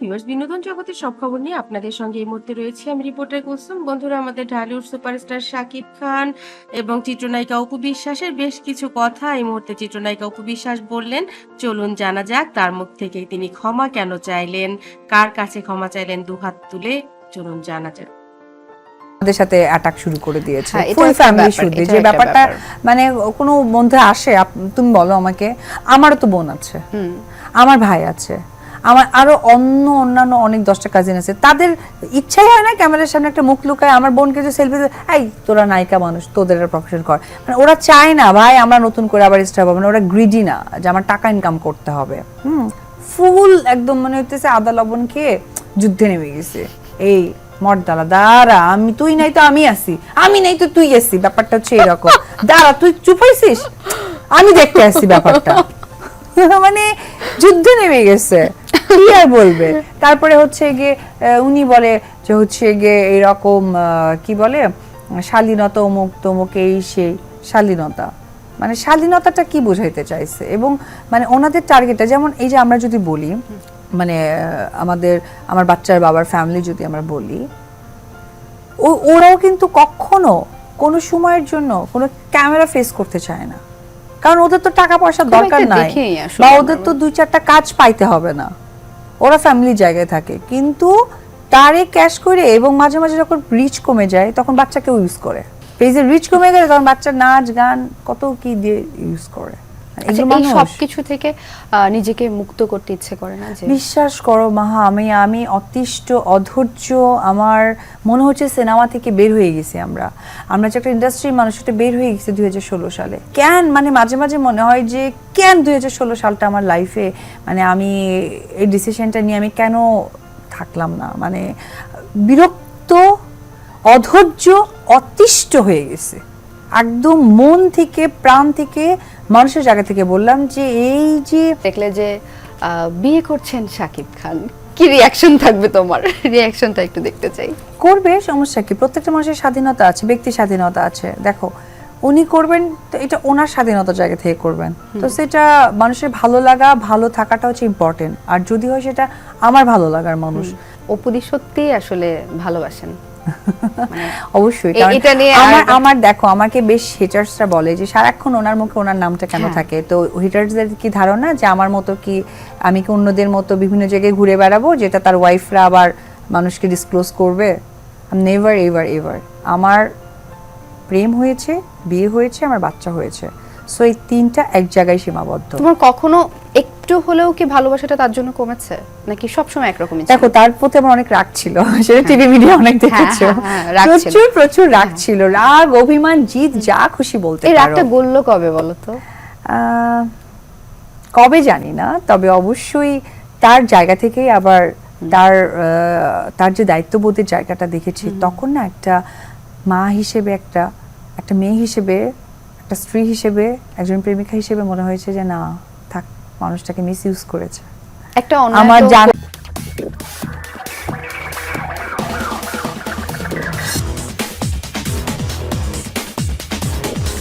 Viewers বিনোদন জগতের সব খবর নিয়ে আপনাদের সঙ্গে এই মুহূর্তে রয়েছে। আমি রিপোর্টার কুলসুম বন্ধুরা আমাদের ঢালিউড সুপারস্টার শাকিব খান এবং চিত্রনায়িকা অপু বিশ্বাসের বেশ কিছু কথা এই মুহূর্তে চিত্রনায়িকা অপু বিশ্বাস বললেন। চলুন জানা যাক তার মুখ থেকেই তিনি ক্ষমা কেন চাইলেন কার কাছে ক্ষমা চাইলেন দুহাত তুলে চলুন জানা যাক। আমাদের সাথে অ্যাটাক শুরু করে দিয়েছে। ফুল ফ্যামিলি ব্যাপার, যে ব্যাপারটা মানে কোনো মধ্যে আসে তুমি বলো আমাকে আমারও তো বোন আছে। হুম। আমার ভাই আছে। আমার আরও অন্য অন্যান্য অনেক দশটা কাজিন আছে। তাদের ইচ্ছাই হয় না ক্যামেরার সামনে একটা মুখ লুকায় আমার বোনকে যে সেলফি এই তোরা নায়িকা মানুষ তোদের প্রফেশন কর। মানে ওরা চায় না ভাই আমরা নতুন করে আবার স্টার হবে। না ওরা গ্রিডি না যে আমার টাকা ইনকাম করতে হবে। হুম ফুল একদম মনে হইতেছে আদা লবণ খেয়ে যুদ্ধে নেমে গেছে। এই মর্দালা দাঁড়া আমি তুই নাই তো আমি আছি। আমি নাই তো তুই আসি ব্যাপারটা হচ্ছে এরকম। দাঁড়া তুই চুপাইছিস আমি দেখতে আসছি ব্যাপারটা। মানে যুদ্ধে নেমে গেছে। কি আর বলবে? তারপরে হচ্ছে গিয়ে উনি বলে যে হচ্ছে গিয়ে এরকম কি বলে? শালীনতা অমুক তমুক এই সেই শালীনতা। মানে শালীনতাটা কি বোঝাইতে চাইছে? এবং মানে ওনাদের টার্গেটটা যেমন এই যে আমরা যদি বলি মানে আমাদের আমার বাচ্চার বাবার ফ্যামিলি যদি আমরা বলি ও- ওরাও কিন্তু কখনো কোনো সময়ের জন্য কোনো ক্যামেরা ফেস করতে চায় না। কারণ ওদের তো টাকা পয়সা দরকার নাই। বা ওদের তো দুই চারটা কাজ পাইতে হবে না। ওরা ফ্যামিলি জায়গায় থাকে। কিন্তু তারে ক্যাশ করে এবং মাঝে মাঝে যখন রিচ কমে যায়, তখন বাচ্চাকেও ইউজ করে। পেজের রিচ কমে গেলে তখন বাচ্চা নাচ, গান কত কি দিয়ে ইউজ করে। এই সবকিছু থেকে নিজেকে মুক্ত করতে ইচ্ছে করে না যে বিশ্বাস করো মাহা আমি আমি অতিষ্ঠ অধৈর্য আমার মনে হচ্ছে সিনেমা থেকে বের হয়ে গেছি আমরা। আমরা যে একটা ইন্ডাস্ট্রির মানুষ সেটা বের হয়ে গেছে দুই সালে। কেন? মানে মাঝে মাঝে মনে হয় যে কেন দুই হাজার ষোলো সালটা আমার লাইফে মানে আমি এই ডিসিশনটা নিয়ে আমি কেন থাকলাম না? মানে বিরক্ত অধৈর্য অতিষ্ঠ হয়ে গেছে। একদম মন থেকে প্রাণ থেকে মানুষের জায়গা থেকে বললাম যে এই যে দেখলে যে বিয়ে করছেন শাকিব খান কি রিয়াকশন থাকবে তোমার? রিয়াকশনটা একটু দেখতে চাই। করবে সমস্যা কি? প্রত্যেকটা মানুষের স্বাধীনতা আছে ব্যক্তি স্বাধীনতা আছে। দেখো উনি করবেন তো এটা ওনার স্বাধীনতার জায়গা থেকে করবেন। তো সেটা মানুষের ভালো লাগা ভালো থাকাটা হচ্ছে ইম্পর্টেন্ট আর যদি হয় সেটা আমার ভালো লাগার মানুষ। অপুদি সত্যি আসলে ভালোবাসেন। অবশ্যই এটা নিয়ে আমার আমার দেখো আমাকে বেশ হিটার্সরা বলে যে সারাক্ষণ ওনার মুখে ওনার নামটা কেন হ্যাঁ। থাকে? তো হিটার্সদের কি ধারণা যে আমার মতো কি আমি কি অন্যদের মতো বিভিন্ন জায়গায় ঘুরে বেড়াবো যেটা তার ওয়াইফরা আবার মানুষকে ডিসক্লোজ করবে? নেভার এভার এভার আমার প্রেম হয়েছে বিয়ে হয়েছে আমার বাচ্চা হয়েছে। সো এই তিনটা এক জায়গায় সীমাবদ্ধ। তোমার কখনো একটু হলেও কি ভালোবাসাটা তার জন্য কমেছে? নাকি সবসময় একরকমই ছিল? দেখো তার প্রতি আমার অনেক রাগ ছিল। সেটা টিভি মিডিয়া অনেক দেখেছ। হ্যাঁ, হ্যাঁ, ছিল। প্রচুর প্রচুর রাগ ছিল। রাগ অভিমান জিত যা খুশি বলতে এই রাগটা গললো কবে বলো তো? কবে জানি না তবে অবশ্যই তার জায়গা থেকেই আবার তার তার যে দায়িত্ববোধের জায়গাটা দেখেছি তখন না একটা মা হিসেবে একটা একটা মেয়ে হিসেবে একটা স্ত্রী হিসেবে একজন প্রেমিকা হিসেবে মনে হয়েছে যে না মানুষটাকে মিস ইউজ করেছে। একটা আমার জান